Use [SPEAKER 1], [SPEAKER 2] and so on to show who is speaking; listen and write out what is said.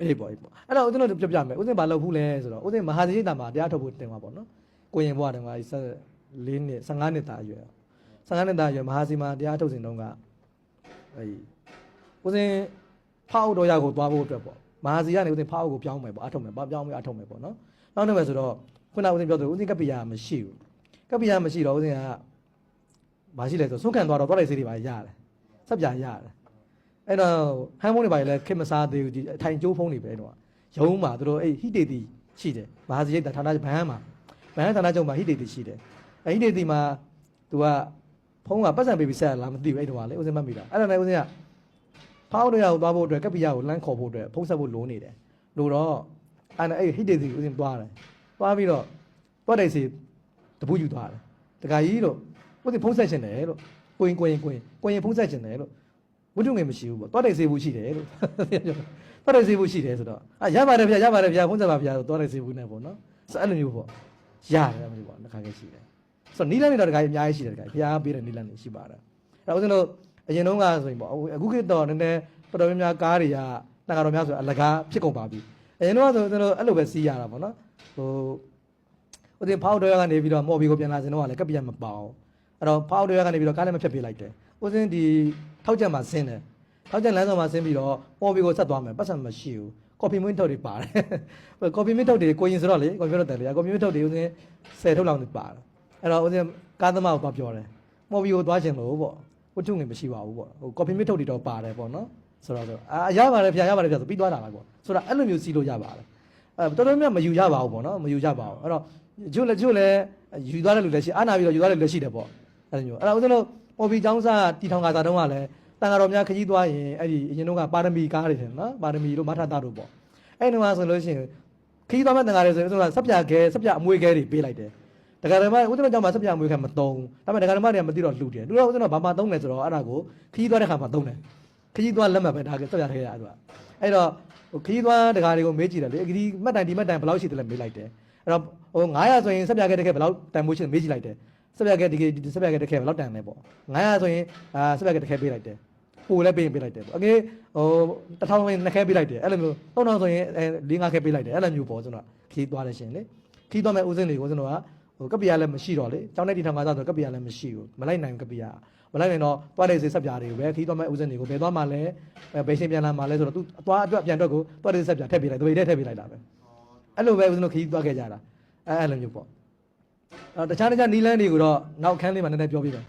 [SPEAKER 1] အေးပေါ့အေးပေါ့အဲ့တော့ဦးဇင်းတို့ပြောပြမယ်ဦးဇင်းဘာလုပ်ဘူးလဲဆိုတော့ဦးဇင်းမဟာစီရိတ်တာမှာတရားထုတ်ဖို့တင်ပါပေါ့နော်ကိုရင်ဘွားတုန်းက၄နှစ်15နှစ်သားအရွယ်15နှစ်သားအရွယ်မဟာစီမှာတရားထုတ်စဉ်တုန်းကအဲဒီဦးဇင်းဖောက်တော်ရကိုသွားဖို့အတွက်ပေါ့မဟာစီကနေဦးဇင်းဖောက်ကိုပြောင်းမယ်ပေါ့အထုတ်မယ်ပေါ့ပြောင်းမယ်အထုတ်မယ်ပေါ့နော်နောက်တစ်မယ်ဆိုတော့ခုနဦးဇင်းပြောသလိုဦးဇင်းကပ္ပိယမရှိဘူးကပ္ပိယမရှိတော့ဦးဇင်းကမရှိလဲဆိုဆုံးခံသွားတော့သွားလိုက်စေးတွေပါရတယ်ဆက်ပြရတယ် အဲ့တော့ဟန်ဖုန်းတွေပါလေခင်မစားသေးဘူးဒီအထိုင်ကျိုးဖုန်းတွေပဲတော့ရုံးမှာသူတို့အဲ့ဟိတေတီရှိတယ်မဟာစရိတ်တာဌာနဘန်းမှာဘန်းဌာနချုပ်မှာဟိတေတီရှိတယ်အဲ့ဟိတေတီမှာသူကဖုန်းကပတ်စံပေးပြီးဆက်ရလားမသိဘူးအဲ့တော့လေဦးစင်းမတ်မိတာအဲ့ဒါနဲ့ဦးစင်းကဖောင်းတရားကိုသွားဖို့အတွက်ကပ္ပိယကိုလမ်းခေါ်ဖို့အတွက်ဖုန်းဆက်ဖို့လိုနေတယ်လို့တော့အဲ့ဒါအဲ့ဟိတေတီဦးစင်းသွားတယ်သွားပြီးတော့တွက်တိုက်စီတပူးယူသွားတယ်တခါကြီးလို့ဦးစင်းဖုန်းဆက်ရှင်တယ်လို့ကိုရင်ကိုရင်ကိုရင်ကိုရင်ဖုန်းဆက်ရှင်တယ်လို့ ဝိတုငယ်မရှိဘူးပေါ့သွားတိုက်စေးဘူးရှိတယ်လို့သွားတိုက်စေးဘူးရှိတယ်ဆိုတော့အာရပါတယ်ဗျာရပါတယ်ဗျာဖုန်းဆက်ပါဗျာဆိုသွားတိုက်စေးဘူးနဲ့ပေါ့နော်ဆိုအဲ့လိုမျိုးပေါ့ရတယ်အဲ့လိုမျိုးပေါ့တစ်ခါကြီးရှိတယ်ဆိုတော့နီးလန်းနေတော့တခါကြီးအများကြီးရှိတယ်တခါကြီးဘုရားပေးတဲ့နီးလန်းနေရှိပါတယ်အဲ့တော့ဦးဇင်းတို့အရင်တုန်းကဆိုရင်ပေါ့အခုခေတ်တော့နည်းနည်းတော်တော်များများကားတွေကတန်ဃာတော်များဆိုအလကားဖြစ်ကုန်ပါပြီအရင်တုန်းကဆိုဦးဇင်းတို့အဲ့လိုပဲစီးရတာပေါ့နော်ဟိုဦးဇင်းဖောက်တော်ကနေပြီးတော့မော်ဘီကိုပြန်လာစဉ်တော့လည်းကပ်ပြတ်မပေါအောင်အဲ့တော့ဖောက်တော်ကနေပြီးတော့ကားလည်းမဖြတ်ပြလိုက်တယ်ဦးဇင်းဒီ ထောက်ချက်မှာဆင်းတယ်ထောက်ကျန်လမ်းဆောင်မှာဆင်းပြီးတော့ပေါ်ဘီကိုဆက်သွားမယ်ပတ်စံမရှိဘူးကော်ဖီမင်းထုတ်တွေပါတယ်ကော်ဖီမင်းထုတ်တွေကိုရင်ဆိုတော့လေကော်ဖီမင်းထုတ်တယ်လေကော်ဖီမင်းထုတ်တွေဦးစင်း10ထုတ်လောက်နေပါတယ်အဲ့တော့ဦးစင်းကားသမားကိုသွားပြောတယ်ပေါ်ဘီကိုသွားချင်လို့ပေါ့ဝတ္ထုငွေမရှိပါဘူးပေါ့ဟိုကော်ဖီမင်းထုတ်တွေတော့ပါတယ်ပေါ့နော်ဆိုတော့အာရပါတယ်ဖျာရပါတယ်ဖျာဆိုပြီးသွားတာပဲပေါ့ဆိုတော့အဲ့လိုမျိုးစီးလို့ရပါတယ်အဲတော်တော်များမယူရပါဘူးပေါ့နော်မယူရပါဘူးအဲ့တော့ကျွတ်လည်းကျွတ်လည်းယူသွားတဲ့လူလည်းရှိအာနာပြီးတော့ယူသွားတဲ့လူလည်းရှိတယ်ပေါ့အဲ့လိုမျိုးအဲ့တော့ဦးစင်းတို့ ပေါ်ဘီចောင်းစားတီထောင်ကစားတုန်းကလည်းတန်ဃာတော်များခကြီးသွားရင်အဲ့ဒီအရင်တော့ကပါရမီကားတွေတယ်နော်ပါရမီတို့မထတာတို့ပေါ့အဲ့ဒီမှာဆိုလို့ရှိရင်ခကြီးသွားမဲ့တန်ဃာတွေဆိုရင်ဥစ္စာဆက်ပြခဲဆက်ပြအမွေခဲတွေပေးလိုက်တယ်တက္ကရာမဥဒ္ဒမကြောင့်မှဆက်ပြအမွေခဲမသုံးဒါပေမဲ့တက္ကရာမတွေကမသိတော့လှူတယ်လူတော့ဥဒ္ဒမဘာမှသုံးတယ်ဆိုတော့အဲ့ဒါကိုခကြီးသွားတဲ့ခါမှာသုံးတယ်ခကြီးသွားလက်မှတ်ပဲဒါကဆက်ပြခဲရအဲ့ဒါအဲ့တော့ဟိုခကြီးသွားတက္ကရာတွေကိုမေးကြည့်တယ်လေဒီမှတ်တိုင်ဒီမှတ်တိုင်ဘယ်လောက်ရှိတယ်လဲမေးလိုက်တယ်အဲ့တော့ဟို900ဆိုရင်ဆက်ပြခဲတစ်ခဲဘယ်လောက်တန်ဖိုးရှိတယ်မေးကြည့်လိုက်တယ် ဆက်ပြခဲဒီဒီဆက်ပြခဲတစ်ခဲဘယ်လောက်တန်လဲပေါ့900ဆိုရင်အာဆက်ပြခဲတစ်ခဲပေးလိုက်တယ်ပိုလည်းပေးရင်ပေးလိုက်တယ်ပေါ့အကယ်ဟိုတစ်ထောင်ဝင်နှစ်ခဲပေးလိုက်တယ်အဲ့လိုမျိုးသုံးထောင်ဆိုရင်အဲ၄ငါးခဲပေးလိုက်တယ်အဲ့လိုမျိုးပေါ့ကျွန်တော်ခီးသွားတယ်ရှင်လေခီးသွားမဲ့ဦးစင်းတွေကိုကျွန်တော်ကဟိုကပ္ပိယလည်းမရှိတော့လေကျောင်းတဲ့တီထောင်ကစားဆိုကပ္ပိယလည်းမရှိဘူးမလိုက်နိုင်ဘူးကပ္ပိယမလိုက်နိုင်တော့သွားတဲ့စေဆက်ပြားတွေကိုပဲခီးသွားမဲ့ဦးစင်းတွေကိုဘယ်သွားမှလဲဘယ်ရှင်ပြန်လာမှလဲဆိုတော့သူအသွားအတွက်ပြန်အတွက်ကိုသွားတဲ့ဆက်ပြားထည့်ပေးလိုက်တပိတ်ထည့်ပေးလိုက်တာပဲအဲ့လိုပဲဦးစင်းတို့ခီးသွားခဲ့ကြတာအဲအဲ့လိုမျိုးပေါ့အဲ့ တခြားတခြားနီလန်းတွေကိုတော့နောက်ခန်းလေးမှာနည်းနည်းပြောပြပါ